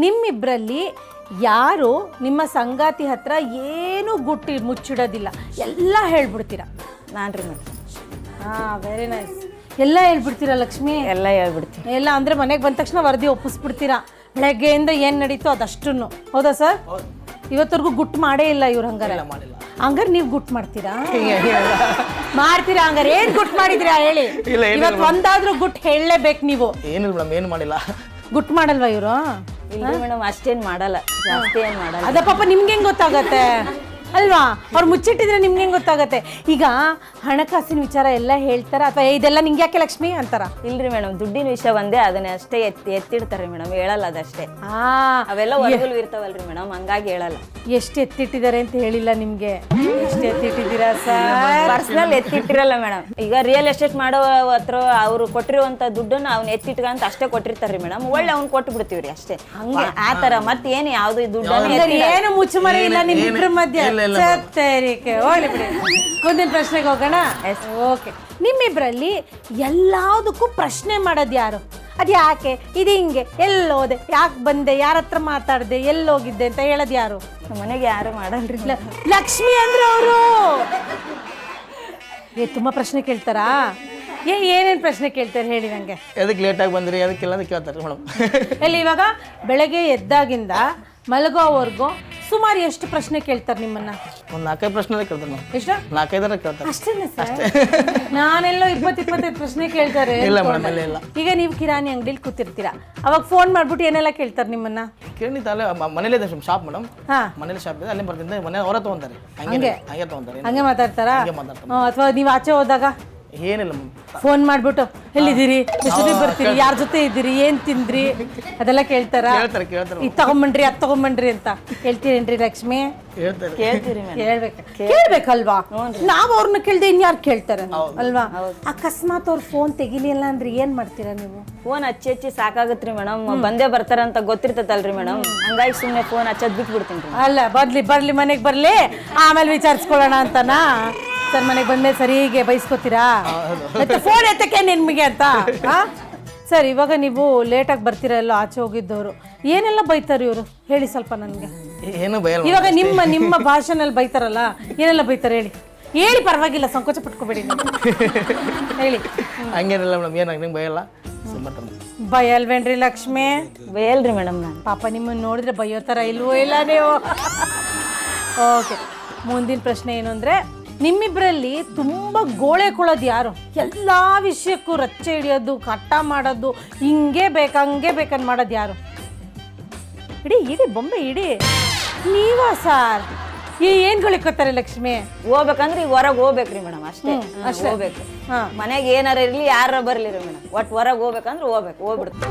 ನಿಮ್ಮಿಬ್ಬರಲ್ಲಿ ಯಾರು ನಿಮ್ಮ ಸಂಗಾತಿ ಹತ್ರ ಏನೂ ಗುಟ್ಟಿ ಮುಚ್ಚಿಡೋದಿಲ್ಲ. ಎಲ್ಲ ಹೇಳ್ಬಿಡ್ತೀರಾ? ನಾನು ರೀ ಮೇಡಮ್ ಹಾಂ ವೆರಿ ನೈಸ್ ಎಲ್ಲ ಹೇಳ್ಬಿಡ್ತೀರಾ ಲಕ್ಷ್ಮಿ? ಎಲ್ಲ ಹೇಳ್ಬಿಡ್ತೀನಿ. ಎಲ್ಲ ಅಂದರೆ ಮನೆಗೆ ಬಂದ ತಕ್ಷಣ ವರದಿ ಒಪ್ಪಿಸ್ಬಿಡ್ತೀರಾ? ಬೆಳಗ್ಗೆಯಿಂದ ಏನು ನಡೀತೋ ಅದಷ್ಟನ್ನು. ಹೌದಾ ಸರ್? ಇವತ್ತವರೆಗೂ ಗುಟ್ ಮಾಡೇ ಇಲ್ಲ ಇವ್ರು ಹಂಗಾರೆ. ಹಂಗಾರೆ ನೀವು ಗುಟ್ ಮಾಡ್ತೀರಾ? ಮಾಡ್ತೀರಾ ಹಂಗಾರೆ? ಏನ್ ಗುಟ್ ಮಾಡಿದ್ರಾ ಹೇಳಿ? ಇಲ್ಲ, ಏನಿಲ್ಲ ಇವತ್ತು ಒಂದಾದ್ರೂ ಗುಟ್ ಹೇಳಲೇಬೇಕು ನೀವು. ಏನಿಲ್ಲ ಮೇಡಮ್ ಏನು ಮಾಡಿಲ್ಲ. ಗುಟ್ಟು ಮಾಡಲ್ವಾ ಇವರು? ಇಲ್ರಿ ಮೇಡಮ್ ಅಷ್ಟೇನ್ ಮಾಡಲ್ಲ ಜಾಸ್ತಿ ಏನು ಮಾಡಲ್ಲ. ಅದ ಪಾಪ ನಿಮ್ಗೆ ಹೆಂಗ್ ಗೊತ್ತಾಗತ್ತೆ? ಅಲ್ವಾ? ಅವ್ರು ಮುಚ್ಚಿಟ್ಟಿದ್ರೆ ನಿಮ್ಗೆ ಹೆಂಗ್ ಗೊತ್ತಾಗತ್ತೆ? ಈಗ ಹಣಕಾಸಿನ ವಿಚಾರ ಎಲ್ಲ ಹೇಳ್ತಾರ? ಅಥವಾ ಇದೆಲ್ಲ ನಿಂಗೆ ಯಾಕೆ ಲಕ್ಷ್ಮಿ ಅಂತಾರ? ಇಲ್ರಿ ಮೇಡಮ್ ದುಡ್ಡಿನ ವಿಷಯ ಒಂದೇ ಅದನ್ನ ಅಷ್ಟೇ ಎತ್ತಿ ಎತ್ತಿಡ್ತಾರೆ ಮೇಡಮ್ ಹೇಳಲ್ಲ ಅದಷ್ಟೇ. ಆ ಅವೆಲ್ಲ ಒಳಗಲು ಇರ್ತಾವಲ್ರಿ ಮೇಡಮ್ ಹಂಗಾಗಿ ಹೇಳಲ್ಲ. ಎಷ್ಟು ಎತ್ತಿಟ್ಟಿದ್ದಾರೆ ಅಂತ ಹೇಳಿಲ್ಲ ನಿಮ್ಗೆ. ಎಷ್ಟು ಎತ್ತಿಟ್ಟಿದ್ದೀರಾ ಸರ್? ಪರ್ಸನಲ್ ಎತ್ತಿಟ್ಟಿರಲ್ಲ ಮೇಡಮ್. ಈಗ ರಿಯಲ್ ಎಸ್ಟೇಟ್ ಮಾಡೋ ಹತ್ರ ಅವ್ರು ಕೊಟ್ಟಿರುವಂತ ದುಡ್ಡನ್ನ ಅವ್ನ ಎತ್ತಿಟ್ಕಂತ ಅಷ್ಟೇ ಕೊಟ್ಟಿರ್ತಾರ್ರಿ ಮೇಡಮ್. ಒಳ್ಳೆ ಅವ್ನ್ ಕೊಟ್ಟು ಬಿಡ್ತೀವ್ರಿ ಅಷ್ಟೇ ಆ ತರ ಮತ್ತೆ ಏನು ಯಾವ್ದು ದುಡ್ಡನ್ನ ಏನು ಮುಚ್ಚುಮರೆ ಇಲ್ಲ ನಿಮ್ಮಿಬ್ಬರ ಏನು- ಮಧ್ಯೆ. ಇಲ್ಲ, ಇಲ್ಲ, ಸತ್ತೇರಿಕೆ ಹೋಗ್ಲಿ ಬಿಡಿ. ಮುಂದಿನ ಪ್ರಶ್ನೆಗೆ ಹೋಗೋಣ? ಓಕೆ ನಿಮ್ಮಿಬ್ಬರಲ್ಲಿ ಎಲ್ಲದಕ್ಕೂ ಪ್ರಶ್ನೆ ಮಾಡೋದು ಯಾರು? ಅದು ಯಾಕೆ ಇದು ಹಿಂಗೆ. ಎಲ್ಲೋದೆ. ಯಾಕೆ ಬಂದೆ? ಯಾರ ಹತ್ರ ಮಾತಾಡಿದೆ? ಎಲ್ಲೋಗಿದ್ದೆ ಅಂತ ಹೇಳೋದು ಯಾರು? ನಮ್ಮ ಮನೆಗೆ ಯಾರು ಮಾಡಲ್ರಿ ಲ- ಲಕ್ಷ್ಮಿ ಅಂದ್ರೆ ಅವರು. ಏ ತುಂಬ ಪ್ರಶ್ನೆ ಕೇಳ್ತಾರಾ? ಏ ಏನೇನು ಪ್ರಶ್ನೆ ಕೇಳ್ತಾರೆ ಹೇಳಿ ನನಗೆ ಎದಕ್ಕೆ ಲೇಟಾಗಿ ಬಂದ್ರಿ? ಅದಕ್ಕೆಲ್ಲ ಅಂತ ಕೇಳ್ತಾರೆ ಮೇಡಮ್. ಎಲ್ಲಿ ಇವಾಗ? ಬೆಳಗ್ಗೆ ಎದ್ದಾಗಿಂದ ಮಲಗೋವರೆಗೂ ಸುಮಾರು ಎಷ್ಟು ಪ್ರಶ್ನೆ ಕೇಳ್ತಾರೆ ನಿಮ್ಮನ್ನ? ಒಂದು ನಾಲ್ಕೈದು ಪ್ರಶ್ನೆ ಕೇಳ್ತಾರೆ ಮೇಡಮ್ ಎಷ್ಟು? ನಾಲ್ಕೈದರ ಕೇಳ್ತಾರೆ. ಅಷ್ಟೇನೆ ಸರ್? ನಾನೆಲ್ಲೋ ಇಪ್ಪತ್ತು ಇಪ್ಪತ್ತೈದು ಪ್ರಶ್ನೆ ಕೇಳ್ತಾರೆ ಇಲ್ಲ. ಮೇಡಮ್ ಇಲ್ಲ ಇಲ್ಲ. ಈಗ ನೀವು ಕಿರಾಣಿ ಅಂಗಡಿಲಿ ಕೂತಿರ್ತೀರಾ? ಅವಾಗ ಫೋನ್ ಮಾಡ್ಬಿಟ್ಟು ಏನೆಲ್ಲ ಕೇಳ್ತಾರೆ ನಿಮ್ಮನ್ನ? ಕೇಳಿ ಅಲ್ಲೇ ಮ- ಮನೇಲೇ ಇದೆ ಶಾಪ್ ಮೇಡಮ್ ಹಾ. ಮನೇಲಿ ಶಾಪ್ ಇದೆ ಅಲ್ಲೇ ಬರ್ತಿದ್ದೆ. ಮನೆ ಅವರ ತೊಗೊಂತಾರೆ. ಹಂಗೆ? ಹಂಗೆ ತೊಗೊಂತಾರೆ. ಹಂಗೆ ಮಾತಾಡ್ತಾರಾ? ಹಂಗೆ ಮಾತಾಡ್ತಾರೆ. ಅಥವಾ ನೀವು ಆಚೆ ಹೋದಾಗ? ಏನಿಲ್ಲ ಫೋನ್ ಮಾಡ್ಬಿಟ್ಟು ಎಲ್ಲಿದ್ದೀರಿ? ಎಷ್ಟೊತ್ತಿಗೆ ಬರ್ತೀರಿ? ಯಾರ ಜೊತೆ ಇದ್ದೀರಿ? ಏನ್ ತಿಂದ್ರಿ? ಅದೆಲ್ಲ ಕೇಳ್ತಾರ? ಕೇಳ್ತಾರೆ ಕೇಳ್ತಾರೆ. ಇದು ತಗೊಂಬನ್ರಿ ಅದ್ ತಗೊಂಬನ್ರಿ ಅಂತ. ಹೇಳ್ತೀರೇನ್ರಿ ಲಕ್ಷ್ಮಿ? ಹೇಳ್ತಾರೆ ಕೇಳ್ತೀರಿ ಕೇಳ್ಬೇಕಲ್ವಾ? ನಾವ್ ಅವ್ರನ್ನ ಕೇಳ್ದೆ ಇನ್ಯಾರು ಕೇಳ್ತಾರ? ಅಲ್ವಾ? ಅಕಸ್ಮಾತ್ ಅವ್ರ ಫೋನ್ ತೆಗಿಲಿಲ್ಲ ಅಂದ್ರೆ ಏನ್ ಮಾಡ್ತೀರಾ ನೀವು? ಫೋನ್ ಹಚ್ಚಿ ಹಚ್ಚಿ ಸಾಕಾಗತ್ರಿ ಮೇಡಮ್. ಬಂದೇ ಬರ್ತಾರಂತ ಗೊತ್ತಿರ್ತೈತಲ್ರಿ ಮೇಡಮ್. ಹಂಗಾಗಿ ಸುಮ್ಮನೆ ಫೋನ್ ಹಚ್ಚದ್ ಬಿಟ್ಬಿಡ್ತೀನಿ ಅಲ್ಲ ಬರ್ಲಿ ಬರ್ಲಿ ಮನೆಗೆ ಬರ್ಲಿ. ಆಮೇಲೆ ವಿಚಾರಿಸ್ಕೊಳ್ಳೋಣ ಅಂತನಾ? ಸರ್ ಮನೆಗೆ ಬಂದ್ಮೇಲೆ ಸರಿಗೆ ಬಯಸ್ಕೋತೀರಾ ಮತ್ತೆ ಫೋನ್ ಎತ್ತಕ್ಕೆ ನಿಮಗೆ ಅಂತ? ಸರ್ ಇವಾಗ ನೀವು ಲೇಟಾಗಿ ಬರ್ತೀರಾ ಎಲ್ಲೋ ಆಚೆ ಹೋಗಿದ್ದವರು ಏನೆಲ್ಲ ಬೈತಾರೆ ಇವರು? ಹೇಳಿ ಸ್ವಲ್ಪ ನನಗೆ. ಏನು ಇವಾಗ ನಿಮ್ಮ ನಿಮ್ಮ ಭಾಷೆನಲ್ಲಿ ಬೈತಾರಲ್ಲ ಏನೆಲ್ಲ ಬೈತಾರೆ ಹೇಳಿ. ಹೇಳಿ ಪರವಾಗಿಲ್ಲ ಸಂಕೋಚ ಪಟ್ಕೋಬೇಡಿ ನೀವು. ಹೇಳಿ. ಹಂಗೇನಿಲ್ಲ ಮೇಡಮ್ ಏನು ನಿಮ್ಗೆ ಬಯಲ್ಲ? ಸುಮ್ಮನೆ ಭಯ ಅಲ್ವೇನ್ರಿ ಲಕ್ಷ್ಮಿ? ಬಯಲ್ರಿ ಮೇಡಮ್ ನಾನು. ಪಾಪ ನಿಮ್ಮನ್ನು ನೋಡಿದ್ರೆ ಬೈಯೋ ಥರ ಇಲ್ವೋ ಇಲ್ಲ ನೀವು? ಓಕೆ ಮುಂದಿನ ಪ್ರಶ್ನೆ ಏನು ಅಂದರೆ ನಿಮ್ಮಿಬ್ಬರಲ್ಲಿ ತುಂಬ ಗೋಳೆ ಕೊಳೋದು ಯಾರು? ಎಲ್ಲ ವಿಷಯಕ್ಕೂ ರಚ್ಚೆ ಹಿಡಿಯೋದು ಕಟ್ಟ ಮಾಡೋದು ಹಿಂಗೆ ಬೇಕು ಹಂಗೆ ಬೇಕಂದು ಮಾಡೋದು ಯಾರು? ಇಡೀ ಇಡೀ ಬೊಂಬೆ ಇಡೀ. ನೀವಾ ಸಾರ್? ಈ ಏನು ಗಳಿಕೋತಾರೆ ಲಕ್ಷ್ಮಿ? ಹೋಗ್ಬೇಕಂದ್ರೆ ಈಗ ಹೊರಗೆ ಹೋಗ್ಬೇಕ್ರಿ ಮೇಡಮ್ ಅಷ್ಟೇ. ಅಷ್ಟೇ. ಹೋಗ್ಬೇಕು. ಮನೆಗೆ ಏನಾರ ಇರ್ಲಿ ಯಾರ ಬರ್ಲಿ ರೀ ಮೇಡಮ್. ಒಟ್ಟು ಹೊರಗೆ ಹೋಗ್ಬೇಕಂದ್ರೆ ಹೋಗ್ಬೇಕು ಹೋಗ್ಬಿಡ್ತು